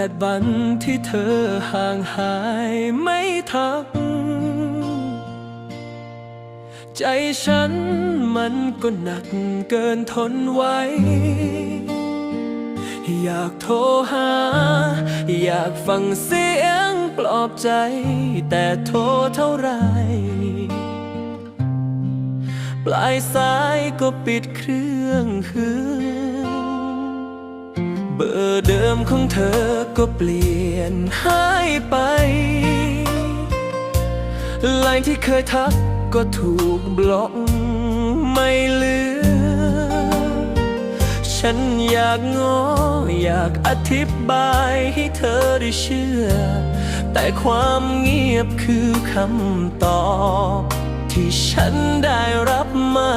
แต่บันที่เธอห่างหายไม่ทัก ใจฉันมันก็หนักเกินทนไว้อยากโทรหา อยากฟังเสียงปลอบใจ แต่โทรเท่าไหรปลายสายก็ปิดเครื่องฮือ เบอร์เดิมของเธอก็เปลี่ยนหายไปไลน์ที่เคยทักก็ถูกบล็อกไม่เหลือ ฉันอยากง้ออยากอธิบายให้เธอได้เชื่อ แต่ความเงียบคือคำตอบ ที่ฉันได้รับมา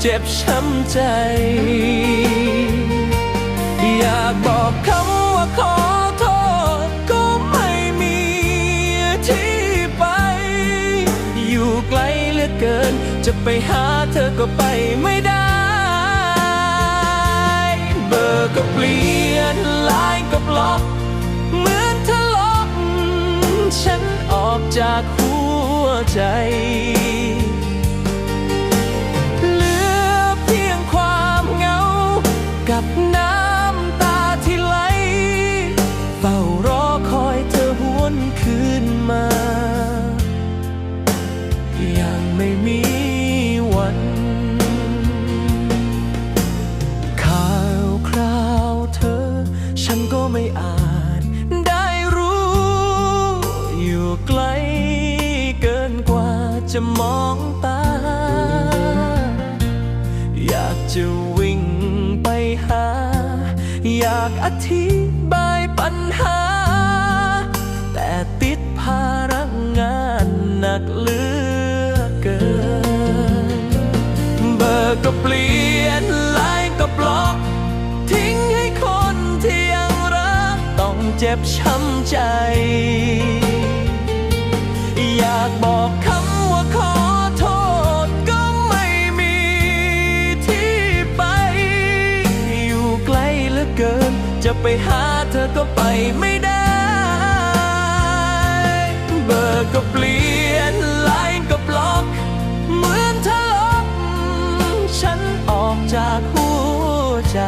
เจ็บช้ำใจ อยากบอกคำว่าขอโทษ ก็ไม่มีที่ไป อยู่ไกลเหลือเกิน จะไปหาเธอก็ไปไม่ได้ เบอร์ก็เปลี่ยนไลน์ก็บล็อก เหมือนทะลอกฉันออกจากหัวใจ กับน้ำตาที่ไหล เฝ้ารอคอยเธอหวนคืนมา ยังไม่มีวัน ข่าวคราวเธอ ฉันก็ไม่อาจได้รู้ อยู่ไกลเกินกว่าจะมองตา อยากจะ ไปหา อยากอธิบายปัญหา แต่ติดภาระงานหนักเหลือเกิน เบอร์ก็เปลี่ยนไลน์ก็บล็อก ทิ้งให้คนที่ยังรัก ต้องเจ็บช้ำใจ อยากบอกคำว่า หาเธอก็ไปไม่ได้ เบอร์ก็เปลี่ยนไลน์ก็บล็อก เหมือนเธอลบฉันออกจากหัวใจ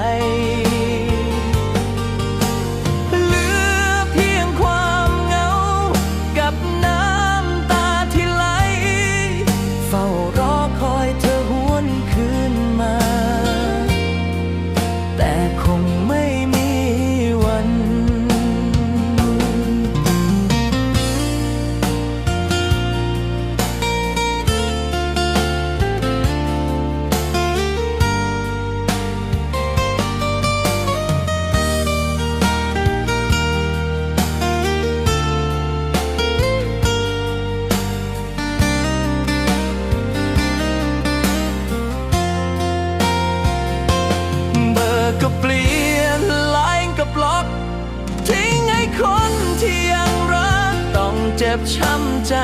จ็บช้ำใจ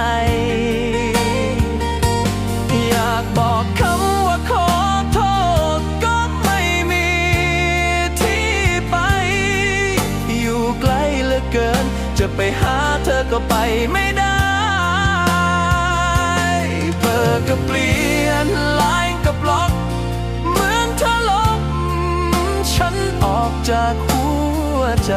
อยากบอกคำว่าขอโทษก็ไม่มีที่ไป อยู่ไกลเหลือเกิน จะไปหาเธอก็ไปไม่ได้เบอร์ก็เปลี่ยนไลน์ก็บล็อก เหมือนเธอลบฉันออกจากหัวใจ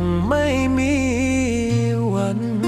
งไม่มีวัน